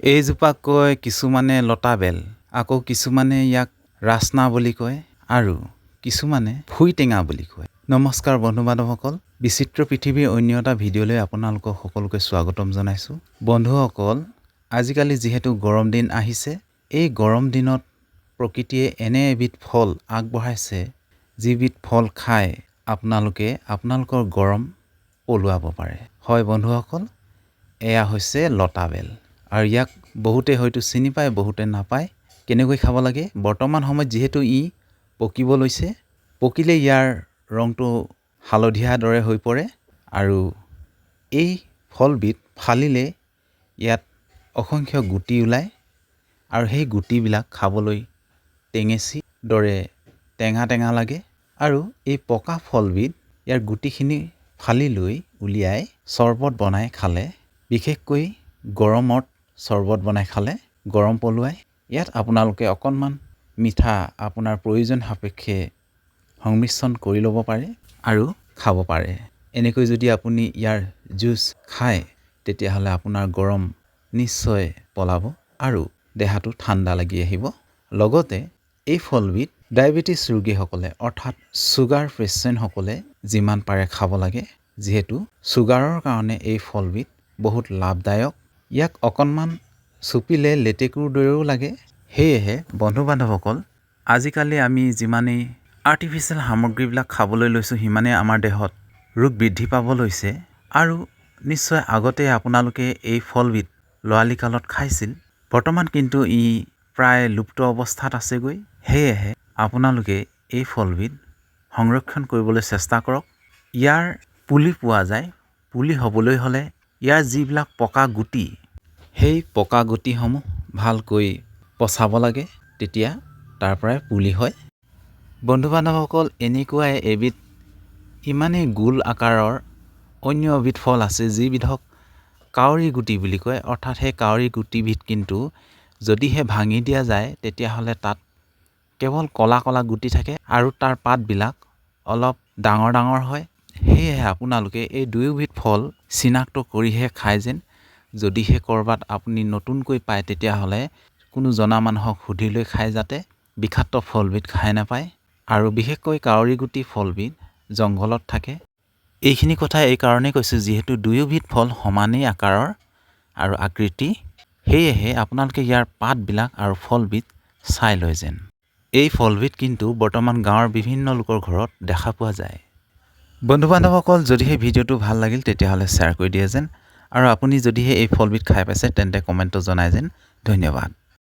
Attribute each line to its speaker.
Speaker 1: এইজোপাক কয় কিছুমানে লতা বেল আকৌ কিছুমানে ইয়াক ৰাচনা বুলি কয় আৰু কিছুমানে ফুই টেঙা বুলি কয়। নমস্কাৰ বন্ধু বান্ধৱসকল বিচিত্ৰ পৃথিৱীৰ অন্য এটা ভিডিঅ'লৈ আপোনালোকক সকলোকে স্বাগতম জনাইছোঁ। বন্ধুসকল আজিকালি যিহেতু গৰম দিন আহিছে এই গৰম দিনত প্ৰকৃতিয়ে এনে এবিধ ফল আগবঢ়াইছে যিবিধ ফল খাই আপোনালোকে আপোনালোকৰ গৰম পলুৱাব পাৰে। হয় বন্ধুসকল এয়া হৈছে লতা বেল। আৰু ইয়াক বহুতে হয়তো চিনি পায় বহুতে নাপায়। কেনেকৈ খাব লাগে? বৰ্তমান সময়ত যিহেতু ই পকিব লৈছে পকিলে ইয়াৰ ৰংটো হালধীয়া দৰে হৈ পৰে আৰু এই ফলবিধ ফালিলে ইয়াত অসংখ্য গুটি ওলায় আৰু সেই গুটিবিলাক খাবলৈ টেঙেচি দৰে টেঙা টেঙা লাগে আৰু এই পকা ফলবিধ ইয়াৰ গুটিখিনি ফালি লৈ উলিয়াই চৰ্বত বনাই খালে বিশেষকৈ গৰমত চৰ্বত বনাই খালে গৰম পলুৱাই। ইয়াত আপোনালোকে অকণমান মিঠা আপোনাৰ প্ৰয়োজন সাপেক্ষে সংমিশ্ৰণ কৰি ল'ব পাৰে আৰু খাব পাৰে। এনেকৈ যদি আপুনি ইয়াৰ জুচ খায় তেতিয়াহ'লে আপোনাৰ গৰম নিশ্চয় পলাব আৰু দেহাটো ঠাণ্ডা লাগি আহিব। লগতে এই ফলবিধ ডায়েবেটিছ ৰোগীসকলে অৰ্থাৎ ছুগাৰ পেচেণ্টসকলে যিমান পাৰে খাব লাগে যিহেতু ছুগাৰৰ কাৰণে এই ফলবিধ বহুত লাভদায়ক ইয়াক অকণমান চুপিলে লেটেকুৰ দৰেও লাগে। সেয়েহে বন্ধু বান্ধৱসকল আজিকালি আমি যিমানেই আৰ্টিফিচিয়েল সামগ্ৰীবিলাক খাবলৈ লৈছোঁ সিমানেই আমাৰ দেহত ৰোগ বৃদ্ধি পাব লৈছে। আৰু নিশ্চয় আগতে আপোনালোকে এই ফলবিধ ল'ৰালি কালত খাইছিল। বৰ্তমান কিন্তু ই প্ৰায় লুপ্ত অৱস্থাত আছেগৈ। সেয়েহে আপোনালোকে এই ফলবিধ সংৰক্ষণ কৰিবলৈ চেষ্টা কৰক। ইয়াৰ পুলি পোৱা যায়। পুলি হ'বলৈ হ'লে ইয়াৰ যিবিলাক পকা গুটি সেই পকা গুটিসমূহ ভালকৈ পচাব লাগে তেতিয়া তাৰ পৰাই পুলি হয়। বন্ধু বান্ধৱসকল এনেকুৱাই এবিধ ইমানেই গোল আকাৰৰ অন্য এবিধ ফল আছে যিবিধক কাউৰী গুটি বুলি কয়। অৰ্থাৎ সেই কাউৰী গুটিবিধ কিন্তু যদিহে ভাঙি দিয়া যায় তেতিয়াহ'লে তাত কেৱল ক'লা ক'লা গুটি থাকে আৰু তাৰ পাতবিলাক অলপ ডাঙৰ ডাঙৰ হয়। সেয়েহে আপোনালোকে এই দুয়োবিধ ফল চিনাক্ত কৰিহে খায় যেন। যদিহে ক'ৰবাত আপুনি নতুনকৈ পায়, তেতিয়াহ'লে কোনো জনা মানুহক সুধি লৈ খায় যাতে বিষাক্ত ফলবিধ খাই নাপায় আৰু বিশেষকৈ কাউৰী গুটি ফলবিধ জংঘলত থাকে। এইখিনি কথা এইকাৰণেই কৈছোঁ, যিহেতু দুয়োবিধ ফল সমানেই আকাৰৰ আৰু আকৃতি। সেয়েহে আপোনালোকে ইয়াৰ পাতবিলাক আৰু ফলবিধ চাই লয় যেন। এই ফলবিধ কিন্তু বৰ্তমান গাঁৱৰ বিভিন্ন লোকৰ ঘৰত দেখা পোৱা যায়। বন্ধু বান্ধৱসকল যদিহে ভিডিঅ'টো ভালো লাগিল, তেতিয়াহ'লে শ্বেয়াৰ কৰি দিয়ে যেন। আৰু আপুনি যদিহে এই ফলবিধ খাই পাইছে, তেন্তে কমেণ্টটো জনাই যেন। ধন্যবাদ।